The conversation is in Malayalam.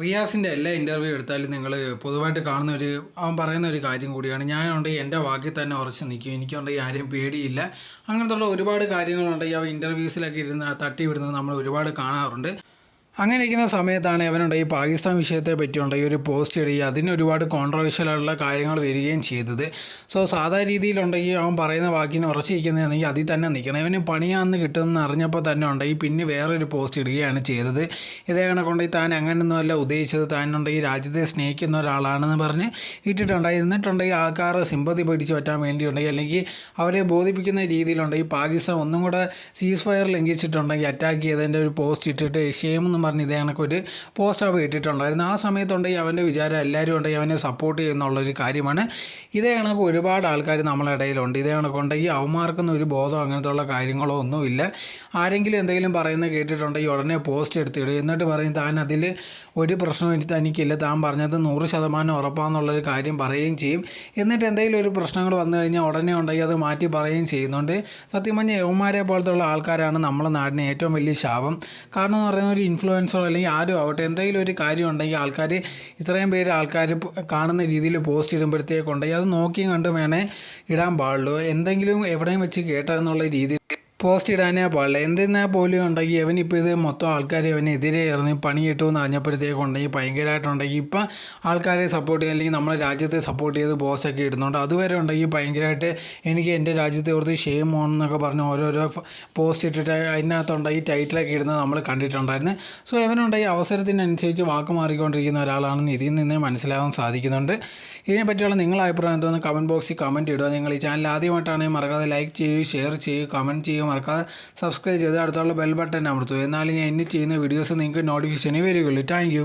റിയാസിന്റെ എല്ലാ ഇന്റർവ്യൂ എടുത്താലും നിങ്ങൾ പൊതുവായിട്ട് കാണുന്ന ഒരു അവൻ പറയുന്ന ഒരു കാര്യം കൂടിയാണ്. ഞാനുണ്ടെങ്കിൽ എന്റെ വാക്കിൽ തന്നെ ഉറച്ച് നിൽക്കും. എനിക്കുണ്ടെങ്കിൽ ആരെയും പേടിയില്ല. അങ്ങനത്തുള്ള ഒരുപാട് കാര്യങ്ങളുണ്ടെങ്കിൽ അവ ഇന്റർവ്യൂസിലൊക്കെ ഇരുന്ന് തട്ടി വിടുന്നത് നമ്മൾ ഒരുപാട് കാണാറുണ്ട്. അങ്ങനെ ഇരിക്കുന്ന സമയത്താണ് അവനുണ്ട് ഈ പാകിസ്ഥാൻ വിഷയത്തെ പറ്റിയുണ്ട് ഈ ഒരു പോസ്റ്റ് ഇടുകയും അതിന് ഒരുപാട് കോൺട്രവേഴ്ഷ്യൽ ആയിട്ടുള്ള കാര്യങ്ങൾ വരികയും ചെയ്തത്. സോ സാധാരണ രീതിയിലുണ്ടെങ്കിൽ അവൻ പറയുന്ന വാക്കിന് ഉറച്ചിരിക്കുന്നതാണെങ്കിൽ അതിൽ തന്നെ നിൽക്കണം. ഇവന് പണിയാണെന്ന് കിട്ടുമെന്ന് അറിഞ്ഞപ്പോൾ തന്നെ ഉണ്ടെങ്കിൽ പിന്നെ വേറൊരു പോസ്റ്റ് ഇടുകയാണ് ചെയ്തത്. ഇതേ കണക്കുണ്ടെങ്കിൽ താൻ അങ്ങനെയൊന്നുമല്ല ഉദ്ദേശിച്ചത്. താനുണ്ടെങ്കിൽ രാജ്യത്തെ സ്നേഹിക്കുന്ന ഒരാളാണെന്ന് പറഞ്ഞ് ഇട്ടിട്ടുണ്ടായി എന്നിട്ടുണ്ടെങ്കിൽ ആൾക്കാർ സിമ്പതി പിടിച്ച് പറ്റാൻ വേണ്ടിയുണ്ടെങ്കിൽ അല്ലെങ്കിൽ അവരെ ബോധിപ്പിക്കുന്ന രീതിയിലുണ്ടെങ്കിൽ പാകിസ്ഥാൻ ഒന്നും കൂടെ സീസ് ഫയർ ലംഘിച്ചിട്ടുണ്ടെങ്കിൽ അറ്റാക്ക് ചെയ്തതിന്റെ ഒരു പോസ്റ്റ് ഇട്ടിട്ട് ഷെയിം പറഞ്ഞ് ഇതേ കണക്കൊരു പോസ്റ്റ് അവ ഇട്ടിട്ടുണ്ടായിരുന്നു. ആ സമയത്തുണ്ടെങ്കിൽ അവന്റെ വിചാരം എല്ലാവരും ഉണ്ടെങ്കിൽ അവനെ സപ്പോർട്ട് ചെയ്യുന്നുള്ളൊരു കാര്യമാണ്. ഇതേ കണക്ക് ഒരുപാട് ആൾക്കാർ നമ്മളെ ഇടയിലുണ്ട്. ഇതേ കണക്കുണ്ടെങ്കിൽ അവന്മാർക്കൊന്നും ഒരു ബോധം അങ്ങനത്തെ ഉള്ള കാര്യങ്ങളോ ഒന്നുമില്ല. ആരെങ്കിലും എന്തെങ്കിലും പറയുന്നത് കേട്ടിട്ടുണ്ടെങ്കിൽ ഉടനെ പോസ്റ്റ് എടുത്തിടും. എന്നിട്ട് പറയും താൻ അതിൽ ഒരു പ്രശ്നവും എനിക്ക് തനിക്കില്ല. താൻ പറഞ്ഞത് നൂറ് ശതമാനം ഉറപ്പാന്നുള്ളൊരു കാര്യം പറയുകയും ചെയ്യും. എന്നിട്ട് എന്തെങ്കിലും ഒരു പ്രശ്നങ്ങൾ വന്നു കഴിഞ്ഞാൽ ഉടനെ ഉണ്ടെങ്കിൽ അത് മാറ്റി പറയുകയും ചെയ്യുന്നുണ്ട്. സത്യം പറഞ്ഞാൽ യവന്മാരെ പോലത്തെ ഉള്ള ആൾക്കാരാണ് നമ്മുടെ നാടിന് ഏറ്റവും വലിയ ശാപം. കാരണം എന്ന് പറയുന്ന ഒരു ഇൻഫ്ലുവൻസറോ അല്ലെങ്കിൽ ആരും ആവട്ടെ എന്തെങ്കിലും ഒരു കാര്യം ഉണ്ടെങ്കിൽ ആൾക്കാർ ഇത്രയും പേര് ആൾക്കാർ കാണുന്ന രീതിയിൽ പോസ്റ്റ് ഇടുമ്പോഴത്തേക്കുണ്ടെങ്കിൽ അത് നോക്കിയും കണ്ടും വേണേൽ ഇടാൻ പാടുള്ളൂ. എന്തെങ്കിലും എവിടെയും വെച്ച് കേട്ടതെന്നുള്ള രീതിയിൽ പോസ്റ്റ് ഇടാനേ പാടില്ല? എന്തെന്നാൽ പോലും ഉണ്ടെങ്കിൽ അവനിപ്പോൾ ഇത് മൊത്തം ആൾക്കാർ അവനെതിരെ ഇറങ്ങി പണി കിട്ടുമെന്ന് അറിഞ്ഞപ്പോഴത്തേക്കുണ്ടെങ്കിൽ ഭയങ്കരമായിട്ടുണ്ടെങ്കിൽ ഇപ്പം ആൾക്കാരെ സപ്പോർട്ട് ചെയ്യുക അല്ലെങ്കിൽ നമ്മളെ രാജ്യത്തെ സപ്പോർട്ട് ചെയ്ത് പോസ്റ്റൊക്കെ ഇടുന്നുണ്ട് അതുവരെ ഉണ്ടെങ്കിൽ ഭയങ്കരമായിട്ട് എനിക്ക് എന്റെ രാജ്യത്തെ ഓർത്ത് ഷെയിം ഓണെന്നൊക്കെ പറഞ്ഞ് ഓരോരോ പോസ്റ്റ് ഇട്ടിട്ട് അതിനകത്തുണ്ടെങ്കിൽ ടൈറ്റിലൊക്കെ ഇടുന്നത് നമ്മൾ കണ്ടിട്ടുണ്ടായിരുന്നു. സോ ഇവനുണ്ടെങ്കിൽ അവസരത്തിനനുസരിച്ച് വാക്ക് മാറിക്കൊണ്ടിരിക്കുന്ന ഒരാളാണെന്ന് ഇതിൽ നിന്ന് മനസ്സിലാവാൻ സാധിക്കുന്നുണ്ട്. ഇതിനെ പറ്റിയുള്ള നിങ്ങളുടെ അഭിപ്രായം എന്തോന്ന് കമന്റ് ബോക്സിൽ കമന്റ് ഇടുക. നിങ്ങൾ ഈ ചാനൽ ആദ്യമായിട്ടാണെങ്കിൽ മറക്കാതെ ലൈക്ക് ചെയ്യുക ഷെയർ ചെയ്യുക കമന്റ് ചെയ്യുക മറക്കാതെ സബ്സ്ക്രൈബ് ചെയ്ത് അടുത്തുള്ള ബെൽ ബട്ടൺ അമർത്തുക. എന്നാലും ഞാൻ ഇനി ചെയ്യുന്ന വീഡിയോസ് നിങ്ങൾക്ക് നോട്ടിഫിക്കേഷനേ വരികയുള്ളൂ. താങ്ക്